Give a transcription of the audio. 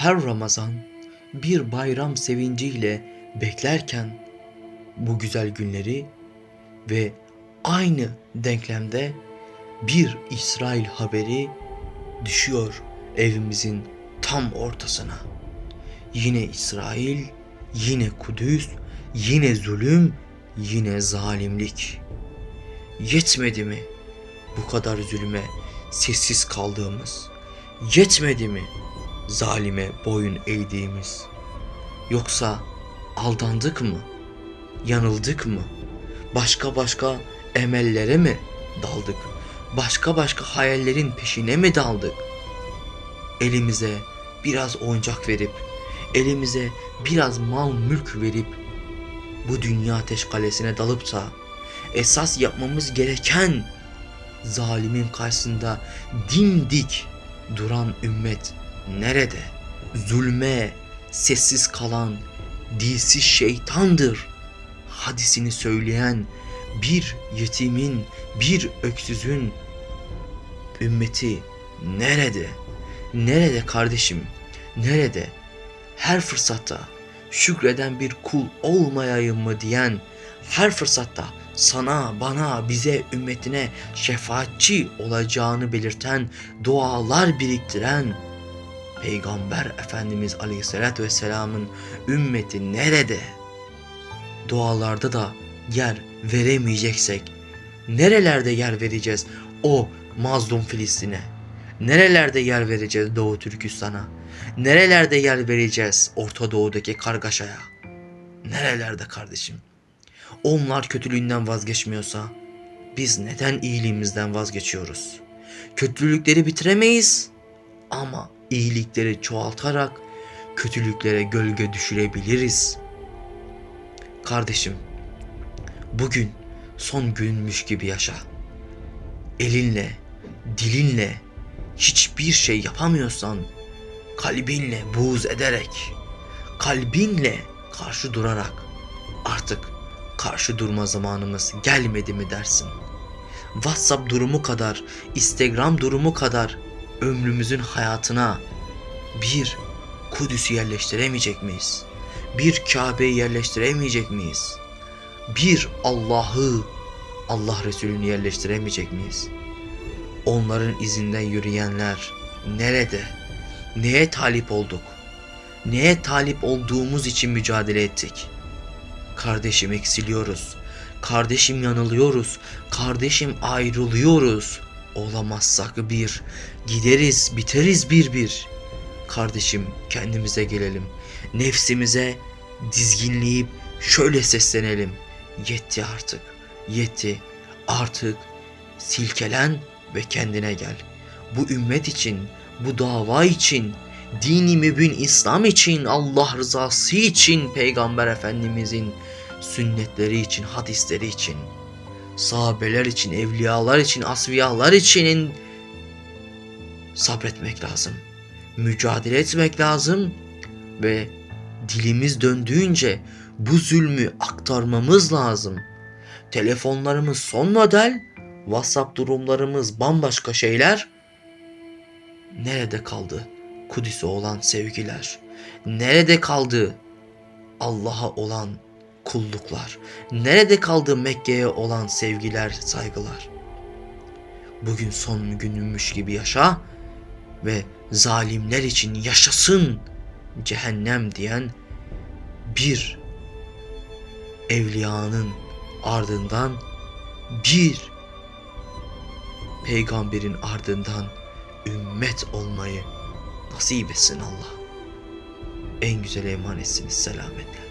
her Ramazan bir bayram sevinciyle beklerken bu güzel günleri ve aynı denklemde bir İsrail haberi düşüyor evimizin tam ortasına. Yine İsrail, yine Kudüs, yine zulüm, yine zalimlik. Yetmedi mi bu kadar zulüme sessiz kaldığımız? Yetmedi mi zalime boyun eğdiğimiz? Yoksa aldandık mı? Yanıldık mı? Başka başka emellere mi daldık? Başka başka hayallerin peşine mi daldık? Elimize biraz oyuncak verip, elimize biraz mal mülk verip bu dünya ateş kalesine dalıp da esas yapmamız gereken zalimin karşısında dimdik duran ümmet nerede? Zulme sessiz kalan dilsiz şeytandır hadisini söyleyen bir yetimin, bir öksüzün ümmeti nerede? Nerede kardeşim? Nerede? Her fırsatta şükreden bir kul olmayayım mı diyen, her fırsatta sana, bana, bize, ümmetine şefaatçi olacağını belirten, dualar biriktiren Peygamber Efendimiz Aleyhisselatü Vesselam'ın ümmeti nerede? Dualarda da yer veremeyeceksek nerelerde yer vereceğiz o mazlum Filistin'e? Nerelerde yer vereceğiz Doğu Türkistan'a? Nerelerde yer vereceğiz Orta Doğu'daki kargaşaya? Nerelerde kardeşim? Onlar kötülüğünden vazgeçmiyorsa biz neden iyiliğimizden vazgeçiyoruz? Kötülükleri bitiremeyiz ama iyilikleri çoğaltarak kötülüklere gölge düşürebiliriz. Kardeşim, bugün son günmüş gibi yaşa. Elinle, dilinle hiçbir şey yapamıyorsan kalbinle buğz ederek, kalbinle karşı durarak artık karşı durma zamanımız gelmedi mi dersin? WhatsApp durumu kadar, Instagram durumu kadar ömrümüzün hayatına bir Kudüs'ü yerleştiremeyecek miyiz? Bir Kabe'yi yerleştiremeyecek miyiz? Bir Allah'ı, Allah Resulü'nü yerleştiremeyecek miyiz? Onların izinden yürüyenler nerede? Neye talip olduk? Neye talip olduğumuz için mücadele ettik? Kardeşim eksiliyoruz. Kardeşim yanılıyoruz. Kardeşim ayrılıyoruz. Olamazsak bir, gideriz, biteriz bir bir. Kardeşim kendimize gelelim. Nefsimize dizginleyip şöyle seslenelim. Yetti artık. Yetti. Artık silkelen ve kendine gel. Bu ümmet için, bu dava için, dini mübin İslam için, Allah rızası için, Peygamber Efendimizin sünnetleri için, hadisleri için, sahabeler için, evliyalar için, asfiyalar için sabretmek lazım. Mücadele etmek lazım ve dilimiz döndüğünce bu zulmü aktarmamız lazım. Telefonlarımız son model, WhatsApp durumlarımız bambaşka şeyler. Nerede kaldı Kudüs'e olan sevgiler? Nerede kaldı Allah'a olan kulluklar? Nerede kaldı Mekke'ye olan sevgiler, saygılar? Bugün son günümmüş gibi yaşa ve zalimler için yaşasın cehennem diyen bir evliyanın ardından bir peygamberin ardından ümmet olmayı nasip etsin Allah. En güzel emanetsiniz selametle.